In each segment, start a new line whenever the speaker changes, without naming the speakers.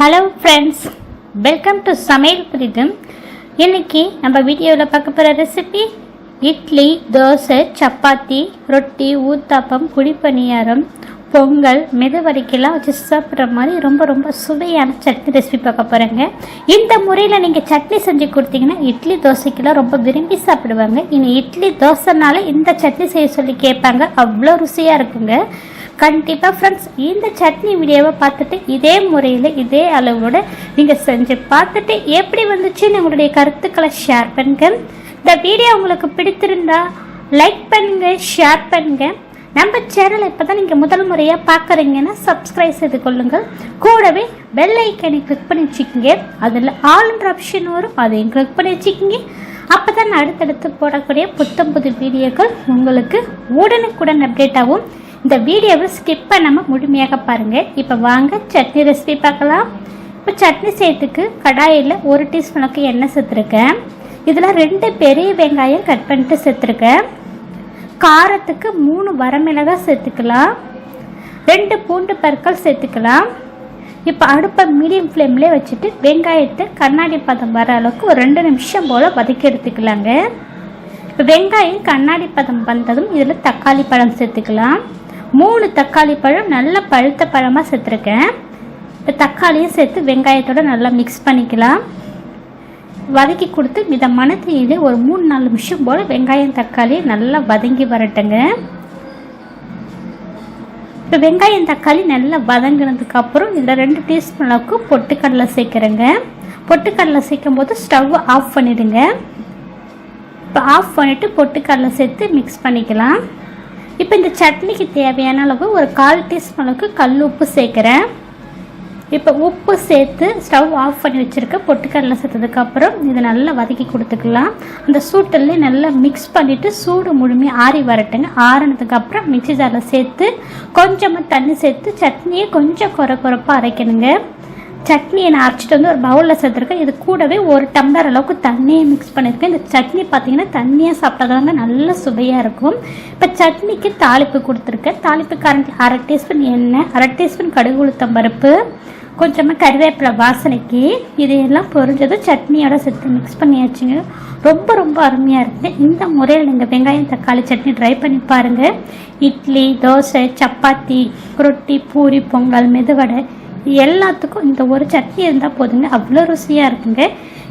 Hello friends welcome to சமையல் புரிதும் இன்றைக்கி நம்ம வீடியோவில் பார்க்க போகிற ரெசிபி இட்லி தோசை சப்பாத்தி ரொட்டி ஊத்தாப்பம் குழிப்பணியாரம் பொங்கல் மெதுவரைக்கெல்லாம் வச்சு சாப்பிட்ற மாதிரி ரொம்ப ரொம்ப சுவையான சட்னி ரெசிபி பார்க்க போகிறேங்க இந்த முறையில் நீங்கள் சட்னி செஞ்சு கொடுத்தீங்கன்னா இட்லி தோசைக்கெல்லாம் ரொம்ப விரும்பி சாப்பிடுவாங்க. இனி இட்லி தோசைனால இந்த சட்னி செய்ய சொல்லி கேட்பாங்க. அவ்வளோ ருசியாக இருக்குங்க. கண்டிப்பாக ஃப்ரெண்ட்ஸ் இந்த சட்னி வீடியோவை பார்த்துட்டு இதே முறையில் இதே அளவோட நீங்கள் செஞ்சு பார்த்துட்டு எப்படி வந்துச்சுன்னு உங்களுடைய கருத்துக்களை ஷேர் பண்ணுங்க. இந்த வீடியோ உங்களுக்கு பிடித்திருந்தா லைக் பண்ணுங்க ஷேர் பண்ணுங்க. நம்ம சேனலை இப்போ தான் நீங்கள் முதல் முறையாக பார்க்குறீங்கன்னா சப்ஸ்கிரைப் செய்து கொள்ளுங்கள் கூடவே பெல் ஐக்கனை கிளிக் பண்ணி வச்சுக்கிங்க. அதில் ஆல்ன்ற ஆப்ஷன் வரும் அதையும் கிளிக் பண்ணி வச்சுக்கிங்க. அப்போ தான் அடுத்தடுத்து போடக்கூடிய புத்தம் புது வீடியோக்கள் உங்களுக்கு உடனுக்குடன் அப்டேட் ஆகும். இந்த வீடியோவை ஸ்கிப் பண்ணாமல் முழுமையாக பாருங்கள் இப்போ வாங்க சட்னி ரெசிபி பார்க்கலாம். இப்போ சட்னி செய்யறதுக்கு கடாயில் ஒரு டீஸ்பூனுக்கு எண்ணெய் சேர்த்துருக்கேன். இதில் ரெண்டு பெரிய வெங்காயம் கட் பண்ணிட்டு சேர்த்துருக்கேன். காரத்துக்கு மூணு வரமிளகாய் சேர்த்துக்கலாம். ரெண்டு பூண்டு பற்கள் சேர்த்துக்கலாம். இப்போ அடுப்பை மீடியம் ஃப்ளேம்லேயே வச்சுட்டு வெங்காயத்தை கண்ணாடி பதம் வர அளவுக்கு ஒரு ரெண்டு நிமிஷம் போல் வதக்கி எடுத்துக்கலாங்க. இப்போ வெங்காயம் கண்ணாடி பதம் வந்ததும் இதில் தக்காளி பழம் சேர்த்துக்கலாம். மூணு தக்காளி பழம் நல்லா பழுத்த பழமாக சேர்த்துருக்கேன் இப்போ தக்காளியும் சேர்த்து வெங்காயத்தோடு நல்லா மிக்ஸ் பண்ணிக்கலாம். வதக்கி கொடுத்து மிதமான தீயிலே ஒரு மூணு நாலு நிமிஷம் போல் வெங்காயம் தக்காளி நல்லா வதங்கி வரட்டுங்க. இப்போ வெங்காயம் தக்காளி நல்லா வதங்கினதுக்கப்புறம் இதில் ரெண்டு டீஸ்பூன் அளவுக்கு பொட்டுக்கடலை சேர்க்குறேங்க. பொட்டுக்கடலை சேர்க்கும் போது ஸ்டவ் ஆஃப் பண்ணிடுங்க. இப்போ ஆஃப் பண்ணிவிட்டு பொட்டுக்கடலை சேர்த்து மிக்ஸ் பண்ணிக்கலாம். இப்போ இந்த சட்னிக்கு தேவையான அளவு ஒரு கால் டீஸ்பூன் அளவுக்கு கல் உப்பு சேர்க்குறேன். இப்போ உப்பு சேர்த்து ஸ்டவ் ஆஃப் பண்ணி வச்சுருக்க பொட்டுக்கடலை சேர்த்ததுக்கப்புறம் இதை நல்லா வதக்கி கொடுத்துக்கலாம். அந்த சூட்டிலே நல்லா மிக்ஸ் பண்ணிவிட்டு சூடு முழுமையாக ஆறி வரட்டுங்க ஆறினதுக்கப்புறம் மிக்சி ஜாரில் சேர்த்து கொஞ்சமாக தண்ணி சேர்த்து சட்னியை கொஞ்சம் குறை குறைப்பாக அரைக்கணுங்க. சட்னியை நான் அரைச்சிட்டு வந்து ஒரு பவுலில் சேர்த்துருக்கேன். இது கூடவே ஒரு டம்ளர் அளவுக்கு தண்ணியை மிக்ஸ் பண்ணியிருக்கேன். இந்த சட்னி பார்த்தீங்கன்னா தண்ணியாக சாப்பிட்டாதாங்க நல்ல சுவையாக இருக்கும். இப்போ சட்னிக்கு தாளிப்பு கொடுத்துருக்கேன். தாளிப்பு கரண்ட் அரை டீஸ்பூன் எண்ணெய் அரை டீஸ்பூன் கடுகு உளுத்தம் பருப்பு கொஞ்சமாக கருவேப்பிலை வாசனைக்கு இதையெல்லாம் பொரிஞ்சதும் சட்னியோட சேர்த்து மிக்ஸ் பண்ணியாச்சுங்க. ரொம்ப ரொம்ப அருமையாக இருக்குது இந்த முறையில் நீங்கள் வெங்காயம் தக்காளி சட்னி ட்ரை பண்ணி பாருங்கள் இட்லி தோசை சப்பாத்தி ரொட்டி பூரி பொங்கல் மெதுவடை எல்லாத்துக்கும் இந்த ஒரு சட்னி இருந்தால் போதுங்க. அவ்வளோ ருசியாக இருக்குங்க.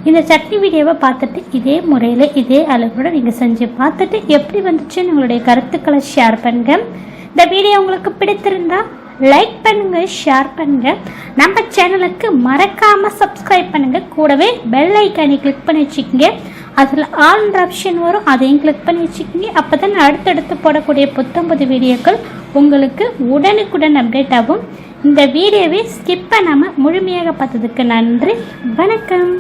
இந்த சட்னி வீடியோவை பார்த்துட்டு இதே முறையில் இதே அளவோட நீங்கள் செஞ்சு பார்த்துட்டு எப்படி வந்துச்சுன்னு உங்களுடைய கருத்துக்களை ஷேர் பண்ணுங்கள் இந்த வீடியோ உங்களுக்கு பிடித்திருந்தா லைக் பண்ணுங்க ஷேர் பண்ணுங்க. நம்ம சேனலுக்கு மறக்காமல் சப்ஸ்கிரைப் பண்ணுங்க. கூடவே பெல் ஐக்கானை கிளிக் பண்ணி வச்சுக்கோங்க. அதில் ஆல் ஆப்ஷன் வரும். அதையும் கிளிக் பண்ணி வச்சுக்கோங்க. அப்போ தான் அடுத்தடுத்து போடக்கூடிய புத்தம்பது வீடியோக்கள் உங்களுக்கு உடனுக்குடன் அப்டேட் ஆகும். இந்த வீடியோவை ஸ்கிப் பண்ணாமல் முழுமையாக பார்த்ததுக்கு நன்றி. வணக்கம்.